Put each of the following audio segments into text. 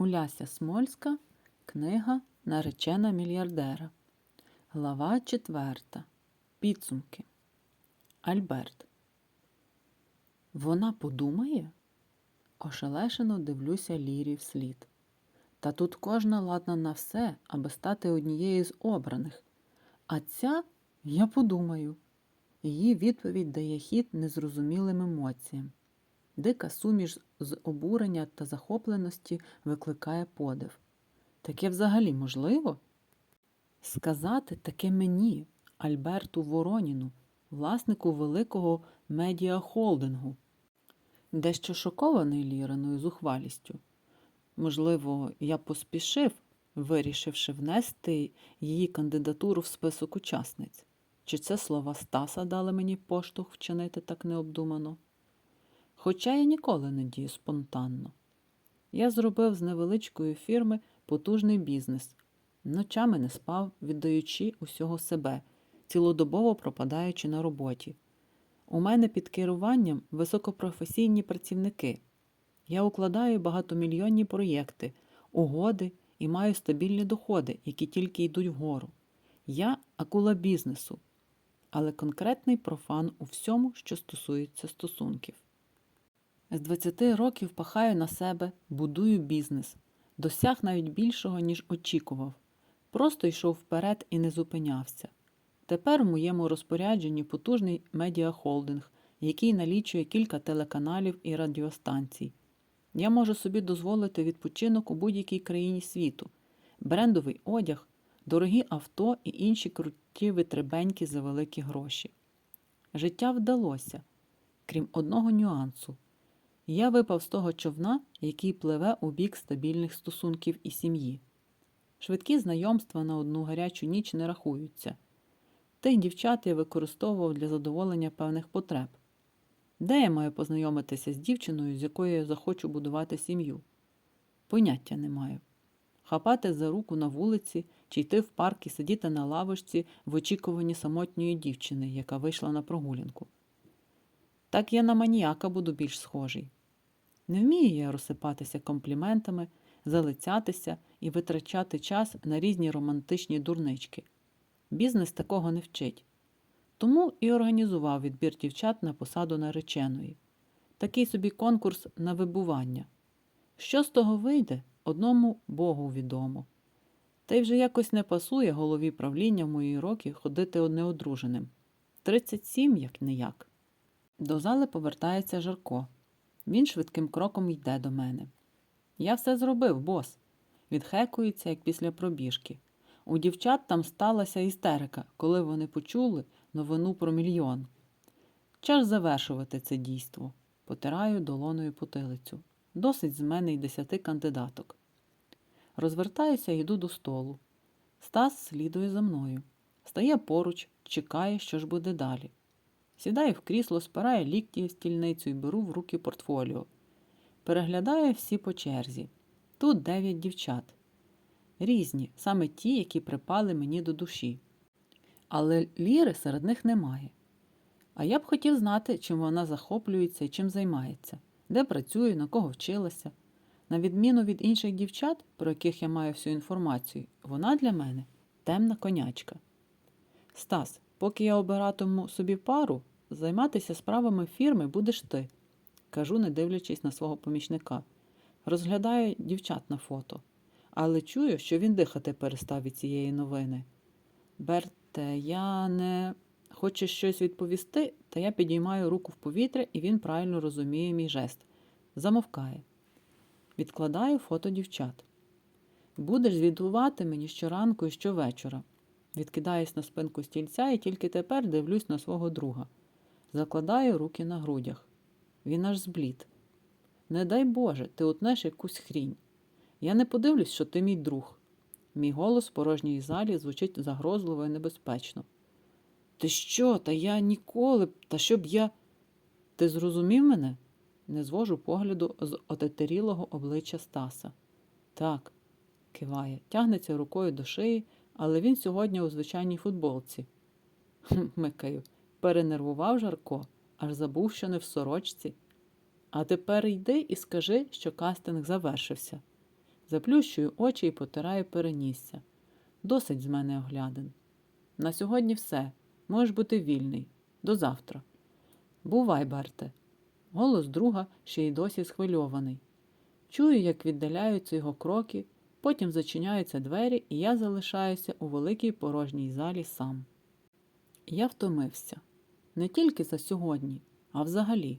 Уляся Смольська, книга Наречена мільярдера. Глава четверта. Підсумки. Альберт. Вона подумає? Ошелешено дивлюся Лірі вслід. Та тут кожна ладна на все, аби стати однією з обраних. А ця я подумаю. Її відповідь дає хід незрозумілим емоціям. Дика суміш з обурення та захопленості викликає подив. Таке взагалі можливо? Сказати таке мені, Альберту Вороніну, власнику великого медіахолдингу, дещо шокований Ліриною зухвалістю. Можливо, я поспішив, вирішивши внести її кандидатуру в список учасниць. Чи це слова Стаса дали мені поштовх вчинити так необдумано? Хоча я ніколи не дію спонтанно. Я зробив з невеличкої фірми потужний бізнес, ночами не спав, віддаючи усього себе, цілодобово пропадаючи на роботі. У мене під керуванням високопрофесійні працівники. Я укладаю багатомільйонні проєкти, угоди і маю стабільні доходи, які тільки йдуть вгору. Я акула бізнесу, але конкретний профан у всьому, що стосується стосунків. З 20 років пахаю на себе, будую бізнес, досяг навіть більшого, ніж очікував. Просто йшов вперед і не зупинявся. Тепер в моєму розпорядженні потужний медіахолдинг, який налічує кілька телеканалів і радіостанцій. Я можу собі дозволити відпочинок у будь-якій країні світу, брендовий одяг, дорогі авто і інші круті витребеньки за великі гроші. Життя вдалося, крім одного нюансу. Я випав з того човна, який пливе у бік стабільних стосунків і сім'ї. Швидкі знайомства на одну гарячу ніч не рахуються. Тих дівчат я використовував для задоволення певних потреб. Де я маю познайомитися з дівчиною, з якою я захочу будувати сім'ю? Поняття не маю. Хапати за руку на вулиці чи йти в парк і сидіти на лавочці в очікуванні самотньої дівчини, яка вийшла на прогулянку. Так я на маніяка буду більш схожий. Не вмію я розсипатися компліментами, залицятися і витрачати час на різні романтичні дурнички. Бізнес такого не вчить. Тому і організував відбір дівчат на посаду нареченої. Такий собі конкурс на вибування. Що з того вийде, одному Богу відомо. Та й вже якось не пасує голові правління в мої роки ходити неодруженим. 37 як не як. До зали повертається Жарко. Він швидким кроком йде до мене. Я все зробив, бос. Відхекується, як після пробіжки. У дівчат там сталася істерика, коли вони почули новину про мільйон. Час завершувати це дійство. Потираю долоною потилицю. Досить з мене й десяти кандидаток. Розвертаюся і йду до столу. Стас слідує за мною. Стає поруч, чекає, що ж буде далі. Сідаю в крісло, спираю лікті стільницю і беру в руки портфоліо. Переглядаю всі по черзі. Тут дев'ять дівчат. Різні, саме ті, які припали мені до душі. Але ліри серед них немає. А я б хотів знати, чим вона захоплюється і чим займається, де працює, на кого вчилася. На відміну від інших дівчат, про яких я маю всю інформацію, вона для мене темна конячка. Стас, поки я обиратиму собі пару, займатися справами фірми будеш ти, кажу, не дивлячись на свого помічника. Розглядаю дівчат на фото, але чую, що він дихати перестав від цієї новини. Берте, я не хочеш щось відповісти, та я підіймаю руку в повітря, і він правильно розуміє мій жест. Замовкає. Відкладаю фото дівчат. Будеш звідувати мені щоранку і щовечора. Відкидаюсь на спинку стільця і тільки тепер дивлюсь на свого друга. Закладаю руки на грудях. Він аж зблід. Не дай Боже, ти утнеш якусь хрінь. Я не подивлюсь, що ти мій друг. Мій голос в порожній залі звучить загрозливо і небезпечно. Ти що? Та я ніколи та щоб я. Ти зрозумів мене? Не звожу погляду з отетерілого обличчя Стаса. Так, киває, тягнеться рукою до шиї, але він сьогодні у звичайній футболці. Микаю, перенервував Жарко, аж забув, що не в сорочці. А тепер йди і скажи, що кастинг завершився. Заплющую очі і потираю перенісся. Досить з мене оглядин. На сьогодні все. Можеш бути вільний. До завтра. Бувай, Берте. Голос друга ще й досі схвильований. Чую, як віддаляються його кроки, потім зачиняються двері, і я залишаюся у великій порожній залі сам. Я втомився. Не тільки за сьогодні, а взагалі.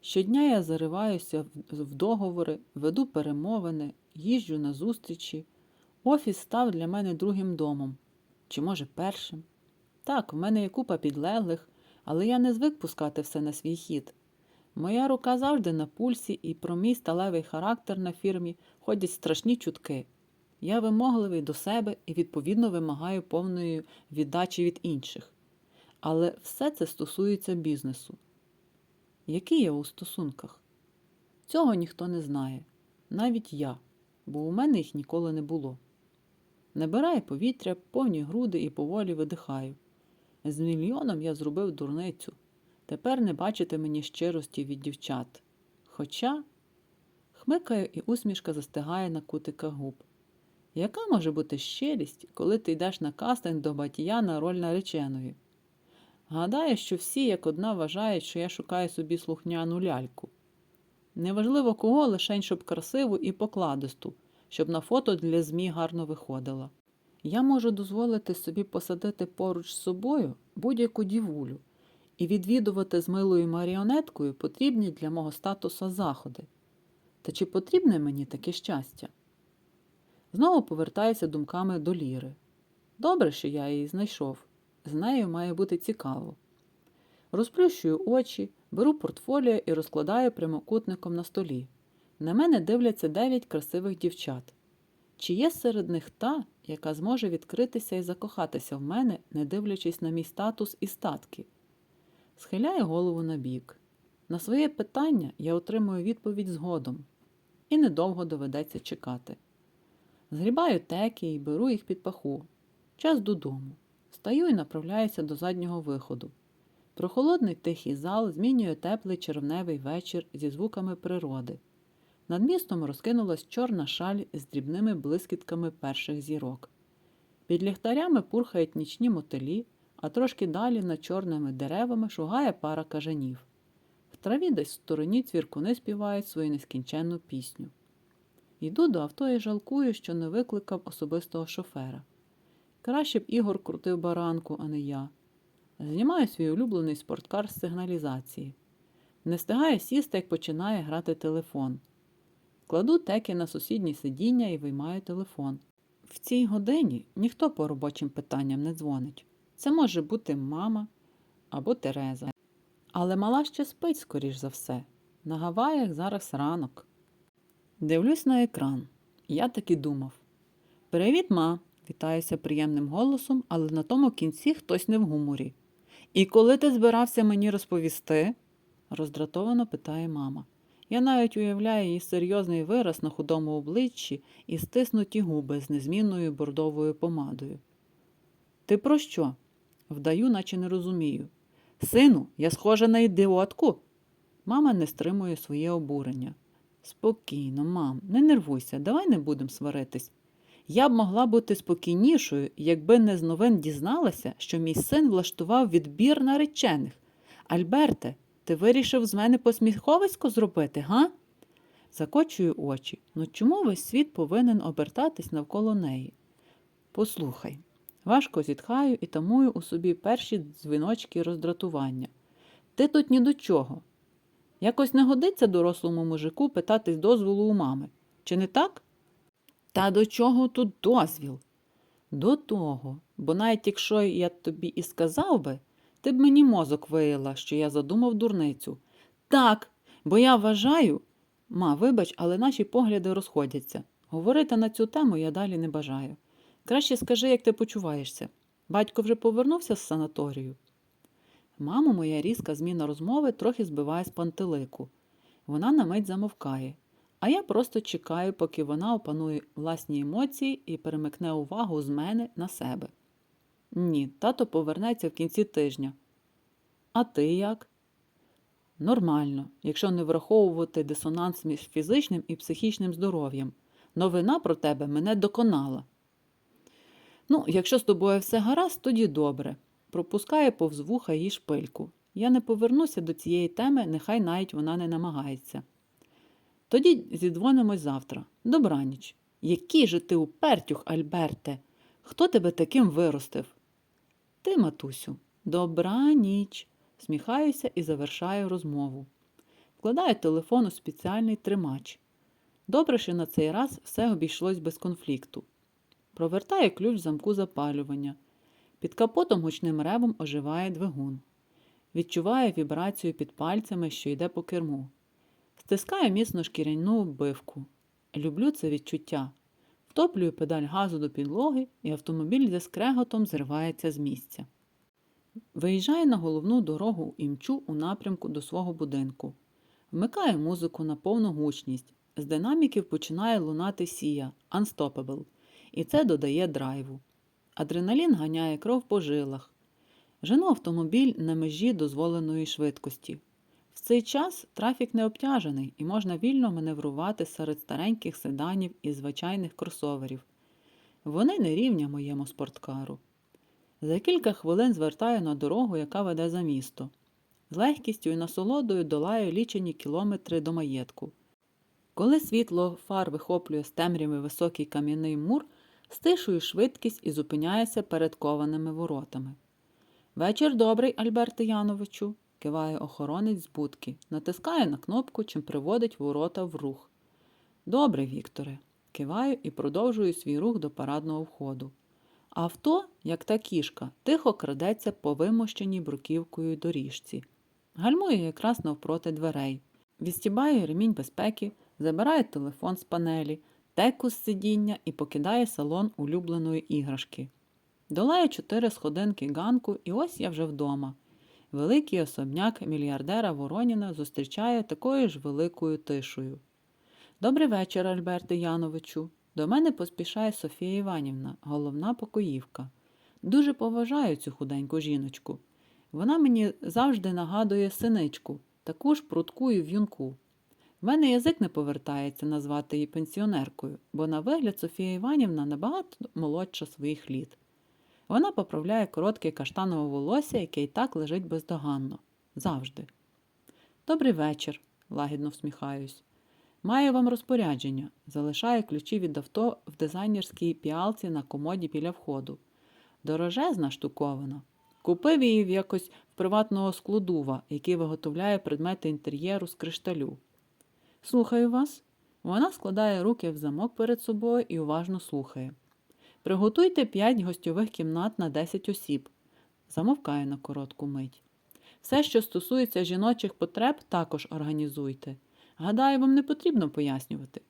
Щодня я зариваюся в- договори, веду перемовини, їжджу на зустрічі. Офіс став для мене другим домом. Чи може першим? Так, в мене є купа підлеглих, але я не звик пускати все на свій хід. Моя рука завжди на пульсі, і про мій сталевий характер на фірмі ходять страшні чутки. Я вимогливий до себе і відповідно вимагаю повної віддачі від інших. Але все це стосується бізнесу. Який я у стосунках? Цього ніхто не знає, навіть я, бо у мене їх ніколи не було. Набираю повітря, повні груди і поволі видихаю. З мільйоном я зробив дурницю. Тепер не бачите мені щирості від дівчат. Хоча хмикаю і усмішка застигає на кутиках губ. Яка може бути щирість, коли ти йдеш на кастинг до батія на роль нареченої? Гадаю, що всі як одна вважають, що я шукаю собі слухняну ляльку. Неважливо кого, лишень щоб красиву і покладисту, щоб на фото для ЗМІ гарно виходила. Я можу дозволити собі посадити поруч з собою будь-яку дівулю і відвідувати з милою маріонеткою потрібні для мого статуса заходи. Та чи потрібне мені таке щастя? Знову повертаюся думками до Ліри. Добре, що я її знайшов. З нею має бути цікаво. Розплющую очі, беру портфоліо і розкладаю прямокутником на столі. На мене дивляться дев'ять красивих дівчат. Чи є серед них та, яка зможе відкритися і закохатися в мене, не дивлячись на мій статус і статки? Схиляю голову на бік. На своє питання я отримую відповідь згодом, і недовго доведеться чекати. Згрібаю теки і беру їх під паху. Час додому. Стаю і направляюся до заднього виходу. Прохолодний тихий зал змінює теплий червневий вечір зі звуками природи. Над містом розкинулась чорна шаль з дрібними блискітками перших зірок. Під ліхтарями пурхають нічні мотилі, а трошки далі над чорними деревами шугає пара кажанів. В траві десь в стороні цвіркуни співають свою нескінченну пісню. Йду до авто і жалкую, що не викликав особистого шофера. Краще б Ігор крутив баранку, а не я. Знімаю свій улюблений спорткар з сигналізації. Не встигаю сісти, як починає грати телефон. Кладу теки на сусіднє сидіння і виймаю телефон. В цій годині ніхто по робочим питанням не дзвонить. Це може бути мама або Тереза. Але мала ще спить, скоріш за все. На Гаваях зараз ранок. Дивлюсь на екран. Я так і думав. Привіт, ма! Вітаюся приємним голосом, але на тому кінці хтось не в гуморі. І коли ти збирався мені розповісти? роздратовано питає мама. Я навіть уявляю її серйозний вираз на худому обличчі і стиснуті губи з незмінною бордовою помадою. Ти про що? Вдаю, наче не розумію. Сину, я схожа на ідіотку. Мама не стримує своє обурення. Спокійно, мам, не нервуйся, давай не будемо сваритись. Я б могла бути спокійнішою, якби не з новин дізналася, що мій син влаштував відбір наречених. Альберте, ти вирішив з мене посміховисько зробити, га? Закочую очі. Ну чому весь світ повинен обертатись навколо неї? Послухай, важко зітхаю і тамую у собі перші дзвіночки роздратування. Ти тут ні до чого. Якось не годиться дорослому мужику питати дозволу у мами. Чи не так? Та до чого тут дозвіл? До того, бо навіть якщо я тобі і сказав би, ти б мені мозок виїла, що я задумав дурницю. Так, бо я вважаю. Ма, вибач, але наші погляди розходяться. Говорити на цю тему я далі не бажаю. Краще скажи, як ти почуваєшся. Батько вже повернувся з санаторію. Маму, моя різка зміна розмови трохи збиває з пантелику. Вона на мить замовкає, а я просто чекаю, поки вона опанує власні емоції і перемикне увагу з мене на себе. Ні, тато повернеться в кінці тижня. А ти як? Нормально, якщо не враховувати дисонанс між фізичним і психічним здоров'ям. Новина про тебе мене доконала. Ну, якщо з тобою все гаразд, тоді добре. Пропускає повз вуха її шпильку. Я не повернуся до цієї теми, нехай навіть вона не намагається. Тоді зідзвонимось завтра. Добраніч. Який же ти упертюх, Альберте? Хто тебе таким виростив? Ти, матусю, добраніч. Сміхаюся і завершаю розмову. Вкладаю телефон у спеціальний тримач. Добре, що на цей раз все обійшлось без конфлікту. Провертаю ключ в замку запалювання. Під капотом гучним ревом оживає двигун. Відчуваю вібрацію під пальцями, що йде по керму. Стискаю міцно шкіряну оббивку. Люблю це відчуття. Втоплюю педаль газу до підлоги, і автомобіль зі скреготом зривається з місця. Виїжджаю на головну дорогу і мчу у напрямку до свого будинку. Вмикаю музику на повну гучність. З динаміків починає лунати сія Unstoppable, і це додає драйву. Адреналін ганяє кров по жилах. Жену автомобіль на межі дозволеної швидкості. Цей час трафік не обтяжений і можна вільно маневрувати серед стареньких седанів і звичайних кросоверів. Вони не рівня моєму спорткару. За кілька хвилин звертаю на дорогу, яка веде за місто. З легкістю і насолодою долаю лічені кілометри до маєтку. Коли світло фар вихоплює з темряви високий кам'яний мур, стишую швидкість і зупиняюся перед кованими воротами. Вечір добрий, Альберте Яновичу, киває охоронець з будки, натискає на кнопку, чим приводить ворота в рух. Добре, Вікторе, киваю і продовжую свій рух до парадного входу. Авто, як та кішка, тихо крадеться по вимощеній бруківкою доріжці. Гальмує якраз навпроти дверей. Відстібає ремінь безпеки, забирає телефон з панелі, теку з сидіння і покидає салон улюбленої іграшки. Долаю чотири сходинки ганку, і ось я вже вдома. Великий особняк мільярдера Вороніна зустрічає такою ж великою тишою. Добрий вечір, Альберте Яновичу. До мене поспішає Софія Іванівна, головна покоївка. Дуже поважаю цю худеньку жіночку. Вона мені завжди нагадує синичку, таку ж прудку і в'юнку. В мене язик не повертається назвати її пенсіонеркою, бо на вигляд Софія Іванівна набагато молодша своїх літ. Вона поправляє коротке каштанове волосся, яке й так лежить бездоганно. Завжди. Добрий вечір, лагідно всміхаюсь. Маю вам розпорядження. Залишаю ключі від авто в дизайнерській піалці на комоді біля входу. Дорожезна штуковина. Купив її в якось в приватного складува, який виготовляє предмети інтер'єру з кришталю. Слухаю вас. Вона складає руки в замок перед собою і уважно слухає. Приготуйте 5 гостьових кімнат на 10 осіб. Замовкаю на коротку мить. Все, що стосується жіночих потреб, також організуйте. Гадаю, вам не потрібно пояснювати.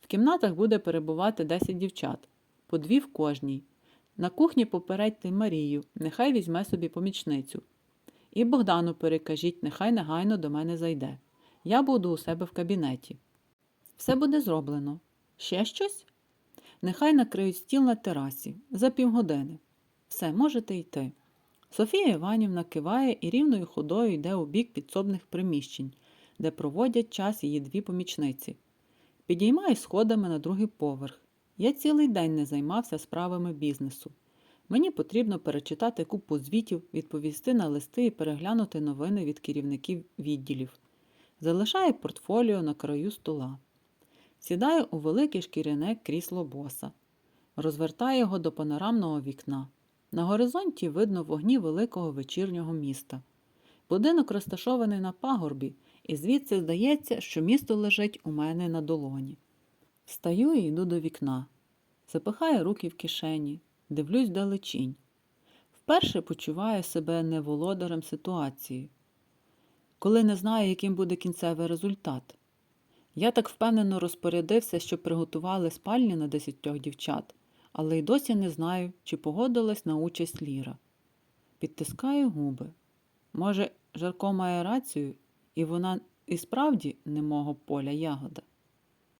В кімнатах буде перебувати 10 дівчат, по дві в кожній. На кухні попередьте Марію, нехай візьме собі помічницю. І Богдану перекажіть, нехай негайно до мене зайде. Я буду у себе в кабінеті. Все буде зроблено. Ще щось? Нехай накриють стіл на терасі за півгодини. Все, можете йти. Софія Іванівна киває і рівною ходою йде у бік підсобних приміщень, де проводять час її дві помічниці. Підіймаю сходами на другий поверх. Я цілий день не займався справами бізнесу. Мені потрібно перечитати купу звітів, відповісти на листи і переглянути новини від керівників відділів. Залишаю портфоліо на краю стола. Сідаю у велике шкіряне крісло боса. Розвертаю його до панорамного вікна. На горизонті видно вогні великого вечірнього міста. Будинок розташований на пагорбі, і звідси здається, що місто лежить у мене на долоні. Встаю і йду до вікна. Запихаю руки в кишені, дивлюсь далечінь. Вперше почуваю себе не володарем ситуації, коли не знаю, яким буде кінцевий результат. Я так впевнено розпорядився, що приготували спальні на десятьох дівчат, але й досі не знаю, чи погодилась на участь Ліра. Підтискаю губи. Може, Жарко має рацію, і вона і справді не мого поля ягода.